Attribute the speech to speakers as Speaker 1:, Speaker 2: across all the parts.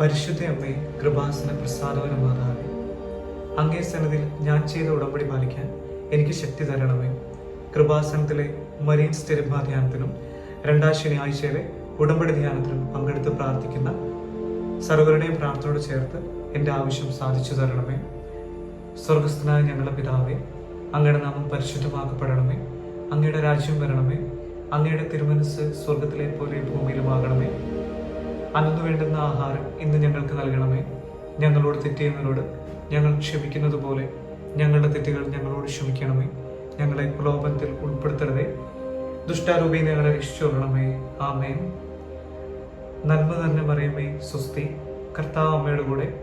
Speaker 1: പരിശുദ്ധ അമ്മേ കൃപാസന പ്രസാദവന മാതാവേ അങ്ങേ സന്നതിൽ ഞാൻ ചെയ്ത ഉടമ്പടി പാലിക്കാൻ എനിക്ക് ശക്തി തരണമേ. കൃപാസനത്തിലെ മരീൻ സ്ഥിരഭാ ധ്യാനത്തിനും രണ്ടാം ശനിയാഴ്ചയിലെ ഉടമ്പടി ധ്യാനത്തിനും പങ്കെടുത്ത് പ്രാർത്ഥിക്കുന്ന സർവരുടെയും പ്രാർത്ഥനയോട് ചേർത്ത് എന്റെ ആവശ്യം സാധിച്ചു തരണമേ. സ്വർഗസ്ഥനായ ഞങ്ങളുടെ പിതാവേ അങ്ങയുടെ നാമം പരിശുദ്ധമാക്കപ്പെടണമേ. അങ്ങയുടെ രാജ്യം വരണമേ. അങ്ങയുടെ തിരുമനസ് സ്വർഗത്തിലെ പോലെ ഭൂമിയിലുമാകണമേ. അന്നു വേണ്ടുന്ന ആഹാരം ഇന്ന് ഞങ്ങൾക്ക് നൽകണമേ. ഞങ്ങളോട് തെറ്റിയുന്നവരോട് ഞങ്ങൾ ക്ഷമിക്കുന്നത് പോലെ ഞങ്ങളുടെ തെറ്റുകൾ ഞങ്ങളോട് ക്ഷമിക്കണമേ. ഞങ്ങളെ പ്രലോഭനത്തിൽ ഉൾപ്പെടുത്തരുതേ. ദുഷ്ടാരൂപി ഞങ്ങളെ രക്ഷിച്ചുകൊള്ളണമേ ആമേൻ. നന്മ തന്നെ പറയുമേ സുസ്തി കർത്താവ് അമ്മയുടെ കൂടെ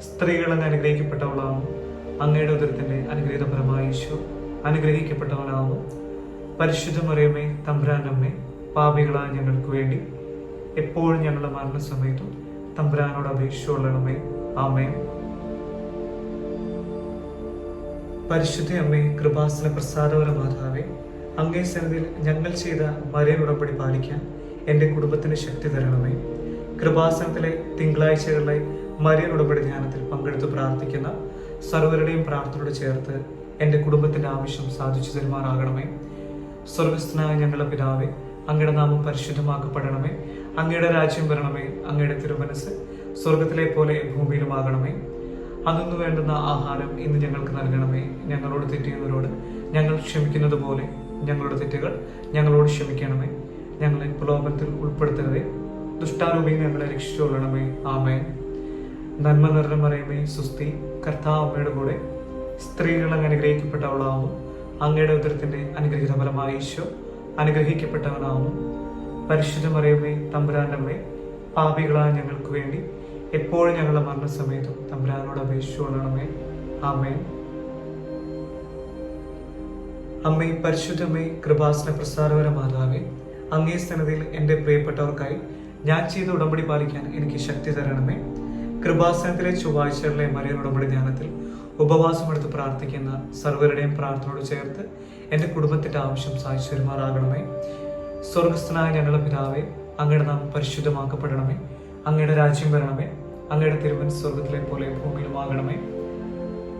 Speaker 1: സ്ത്രീകൾ അങ്ങ് അനുഗ്രഹിക്കപ്പെട്ടവളാവും. അങ്ങയുടെ ഉദരത്തിന്റെ അനുഗ്രഹീതപരമായ ഈശോ അനുഗ്രഹിക്കപ്പെട്ടവനാവും. പരിശുദ്ധ മറിയമേ തമ്പുരാനമ്മേ പാപികളായ ഞങ്ങൾക്ക് വേണ്ടി എപ്പോഴും ഞങ്ങളുടെ മരണസമയത്തും തമ്പുരാനോട് അപേക്ഷിച്ചുകൊള്ളണമേ. ആമേ പരിശുദ്ധ അമ്മേ കൃപാസന പ്രസാദപര മാതാവേ അങ്ങേ സന്നിധിയിൽ ഞങ്ങൾ ചെയ്ത മരയൻ ഉടമ്പടി പാലിക്കാൻ എന്റെ കുടുംബത്തിന് ശക്തി തരണമേ. കൃപാസനത്തിലെ തിങ്കളാഴ്ചകളിലെ മരിയൻ ഉടമ്പടി ധ്യാനത്തിൽ പങ്കെടുത്ത് പ്രാർത്ഥിക്കുന്ന സർവരുടെയും പ്രാർത്ഥനയോട് ചേർത്ത് എന്റെ കുടുംബത്തിന്റെ ആവശ്യം സാധിച്ചു തരുമാറാകണമേ. സ്വർഗസ്ഥനായ ഞങ്ങളുടെ പിതാവേ അങ്ങയുടെ നാമം പരിശുദ്ധമാക്കപ്പെടണമേ. അങ്ങയുടെ രാജ്യം വരണമേ. അങ്ങയുടെ തിരുമനസ് സ്വർഗത്തിലെ പോലെ ഭൂമിയിലുമാകണമേ. അതൊന്നു വേണ്ടുന്ന ആഹാരം ഇന്ന് ഞങ്ങൾക്ക് നൽകണമേ. ഞങ്ങളോട് തെറ്റിയവരോട് ഞങ്ങൾ ക്ഷമിക്കുന്നത് പോലെ ഞങ്ങളുടെ തെറ്റുകൾ ഞങ്ങളോട് ക്ഷമിക്കണമേ. ഞങ്ങളെ പ്രലോഭനത്തിൽ ഉൾപ്പെടുത്തരുതേ. ദുഷ്ടാരൂപിയിൽ ഞങ്ങളെ രക്ഷിച്ചുകൊള്ളണമേ ആമേ നന്മ നിറഞ്ഞ മറിയമേ സുസ്തി കർത്താവ് അമ്മയുടെ കൂടെ സ്ത്രീകൾ അങ്ങ് അനുഗ്രഹിക്കപ്പെട്ടവളാവുന്നു അങ്ങയുടെ ഉദരത്തിന്റെ അനുഗ്രഹിത ഫലമായ ഈശോ അനുഗ്രഹിക്കപ്പെട്ടവനാവുന്നു. പരിശുദ്ധമറിയമേ മറിയമ്മേ തമ്പുരാന്റെ അമ്മേ പാപികളായ ഞങ്ങൾക്ക് വേണ്ടി എപ്പോഴും ഞങ്ങളുടെ മരണസമയത്തും തമ്പുരാനോട് അപേക്ഷിച്ചുകൊള്ളണമേ ആമേ അമ്മേ പരിശുദ്ധമേ കൃപാസന പ്രസാരവര മാതാവേ അങ്ങേ സ്ഥനതയിൽ എന്റെ പ്രിയപ്പെട്ടവർക്കായി ഞാൻ ചെയ്ത ഉടമ്പടി പാലിക്കാൻ എനിക്ക് ശക്തി തരണമേ. കൃപാസനത്തിലെ ചൊവ്വാഴ്ചകളിലെ മറിയൻ ഉടമ്പടി ധ്യാനത്തിൽ ഉപവാസമെടുത്ത് പ്രാർത്ഥിക്കുന്ന സർവരുടെയും പ്രാർത്ഥനയോട് ചേർത്ത് എന്റെ കുടുംബത്തിന്റെ ആവശ്യം സാധിച്ചു പെരുമാറാകണമേ സ്വർഗസ്ഥനായ ഞങ്ങളുടെ പിതാവെ അങ്ങയുടെ നാം പരിശുദ്ധമാക്കപ്പെടണമേ. അങ്ങയുടെ രാജ്യം വരണമേ. അങ്ങയുടെ തിരുവൻ സ്വർഗത്തിലെ പോലെ ഭൂമിയിലുമാകണമേ.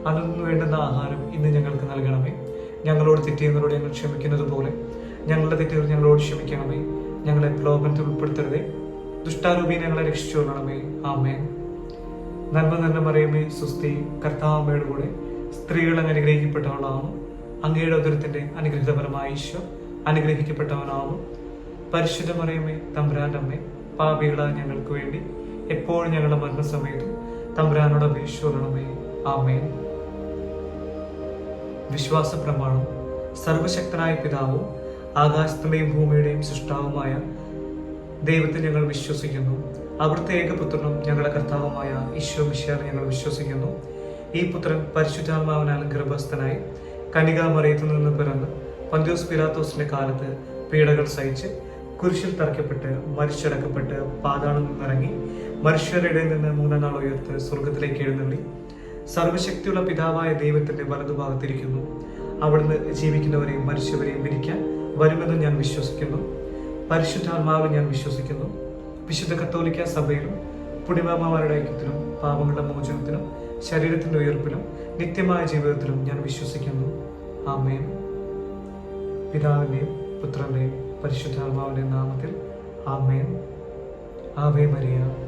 Speaker 1: അന്നു വേണ്ടുന്ന ആഹാരം ഇന്ന് ഞങ്ങൾക്ക് നൽകണമേ. ഞങ്ങളോട് തെറ്റിയുന്നവരോട് ഞങ്ങൾ ക്ഷമിക്കുന്നത് പോലെ ഞങ്ങളുടെ തെറ്റുകൾ ഞങ്ങളോട് ക്ഷമിക്കണമേ. ഞങ്ങളെ പ്രലോഭനത്തിൽ ഉൾപ്പെടുത്തരുതേ. ദുഷ്ടാരൂപി ഞങ്ങളെ രക്ഷിച്ചു കൊള്ളണമേ ആമേ നന്മ തന്നെ പറയുമ്പോൾ സുസ്തി കർത്താവമ്മയുടെ കൂടെ സ്ത്രീകൾ അങ്ങ് അനുഗ്രഹിക്കപ്പെട്ടവളാവും അങ്ങയുടെ ഉദരത്തിന്റെ അനുഗ്രഹിതപരമായ ഈശോ അനുഗ്രഹിക്കപ്പെട്ടവനാവും പരിശുദ്ധ മറിയമേ തമ്പുരാന്റെ അമ്മേ പാപികളായ ഞങ്ങൾക്ക് വേണ്ടി എപ്പോഴും ഞങ്ങളുടെ മരണസമയത്തും തമ്പുരാനോട് അപേക്ഷിച്ചുകൊള്ളണമേ ആമേ വിശ്വാസ പ്രമാണം സർവശക്തനായ പിതാവും ആകാശത്തിന്റെയും ഭൂമിയുടെയും സൃഷ്ടാവുമായ ദൈവത്തെ ഞങ്ങൾ വിശ്വസിക്കുന്നു. അവിടുത്തെ ഏകപുത്രനും ഞങ്ങളുടെ കർത്താവുമായ ഈശോ മിഷ്യാർ ഞങ്ങൾ വിശ്വസിക്കുന്നു. ഈ പുത്രൻ പരിശുദ്ധാത്മാവിനാൽ ഗർഭസ്ഥനായി കനികാമറിയത്തു നിന്ന് പിറന്ന് പന്ത്യോസ് പിലാത്തോസിന്റെ കാലത്ത് പീഡകൾ സഹിച്ച് കുരിശിൽ തറയ്ക്കപ്പെട്ട് മരിച്ചടക്കപ്പെട്ട് പാതാളം നിന്നിറങ്ങി മനുഷ്യരുടെ നിന്ന് മൂന്നാം നാൾ ഉയർത്ത് സ്വർഗത്തിലേക്ക് എഴുന്നള്ളി. സർവശക്തിയുള്ള പിതാവായ ദൈവത്തിന്റെ വലതുഭാഗത്തിരിക്കുന്നു. അവിടുന്ന് ജീവിക്കുന്നവരെയും മരിച്ചവരെയും വിരിക്കാൻ വരുമെന്ന് ഞാൻ വിശ്വസിക്കുന്നു. പരിശുദ്ധാത്മാവിൽ ഞാൻ വിശ്വസിക്കുന്നു. വിശുദ്ധ കത്തോലിക്ക സഭയിലും പുണ്യമാമാരുടെ ഐക്യത്തിലും പാപങ്ങളുടെ മോചനത്തിനും ശരീരത്തിന്റെ ഉയർപ്പിലും നിത്യമായ ജീവിതത്തിലും ഞാൻ വിശ്വസിക്കുന്നു. ആമേൻ. പിതാവിന്റെയും പുത്രന്റെയും പരിശുദ്ധാത്മാവിന്റെ നാമത്തിൽ ആമേൻ. Ave Maria.